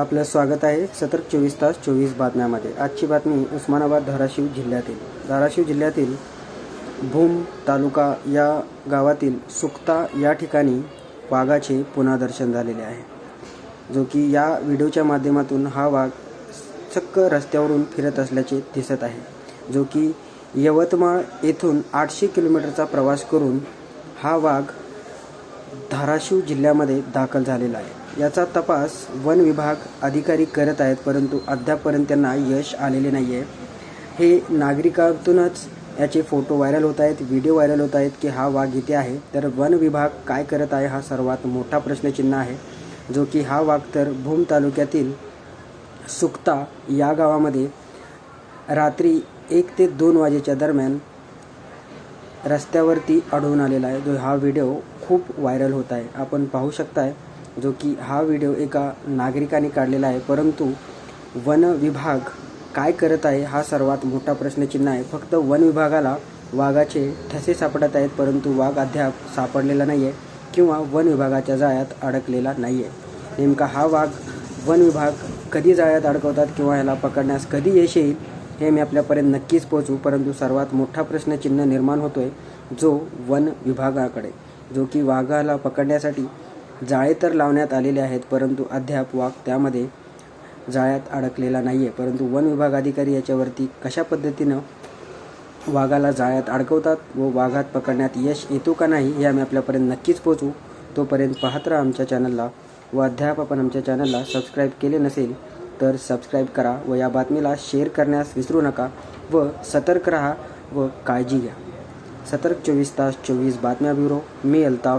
आपलं स्वागत आहे सतर्क चोवीस तास चोवीस बातम्यामध्ये. आजची बातमी उस्मानाबाद धाराशिव जिल्ह्यातील. धाराशिव जिल्ह्यातील भूम तालुका या गावातील सुक्ता या ठिकाणी वाघाचे पुन्हा दर्शन झालेले आहे. जो की या व्हिडिओच्या माध्यमातून हा वाघ चक्क रस्त्यावरून फिरत असल्याचे दिसत आहे. जो की यवतमाळ येथून आठशे किलोमीटरचा प्रवास करून हा वाघ धाराशिव जिल्ह्यामध्ये दाखल झालेला आहे. याचा तपास वन विभाग अधिकारी करत आहेत परंतु अद्यापपर्यंत त्यांना यश आलेले नाही आहे हे नागरिकातूनच याचे फोटो व्हायरल होत आहेत व्हिडिओ व्हायरल होत आहेत की हा वाघ इथे आहे. तर वन विभाग काय करत आहे हा सर्वात मोठा प्रश्नचिन्ह आहे जो की हा वाघ तर भूम तालुक्यातील सुक्ता या गावामध्ये रात्री एक ते दोन वाजेच्या दरम्यान रस्त्यावरती आढळून आलेला आहे. जो हा व्हिडिओ खूप व्हायरल होत आहे. आपण पाहू शकताय जो की हा व्हिडिओ एका नागरिकाने काढलेला आहे. परंतु वन विभाग काय करत आहे हा सर्वात मोठा प्रश्नचिन्ह आहे. फक्त वन विभागाला वाघाचे ठसे सापडत आहेत परंतु वाघ अद्याप सापडलेला नाही आहे किंवा वन विभागाच्या जाळ्यात अडकलेला नाही आहे नेमका हा वाघ वन विभाग कधी जाळ्यात अडकवतात किंवा ह्याला पकडण्यास कधी यश येईल हे मी आपल्यापर्यंत नक्कीच पोहोचू परंतु सर्वात मोठा प्रश्नचिन्ह निर्माण होतो आहे जो वन विभागाकडे जो की वाघाला पकडण्यासाठी जाळे तर लावण्यात आलेले आहेत परंतु अद्याप वाघ त्यामध्ये जाळ्यात अडकलेला नाही आहे परंतु वन विभाग अधिकारी याच्यावरती कशा पद्धतीनं वाघाला जाळ्यात अडकवतात व वाघात पकडण्यात यश येतो का नाही हे आम्ही आपल्यापर्यंत नक्कीच पोहोचू. तोपर्यंत पाहत राहा आमच्या चॅनलला व अद्याप आपण आमच्या चॅनलला सबस्क्राईब केले नसेल तर सबस्क्राईब करा व या बातमीला शेअर करण्यास विसरू नका व सतर्क राहा व काळजी घ्या. सतर्क चोवीस तास चोवीस बातम्या ब्युरो मी अल्ताफ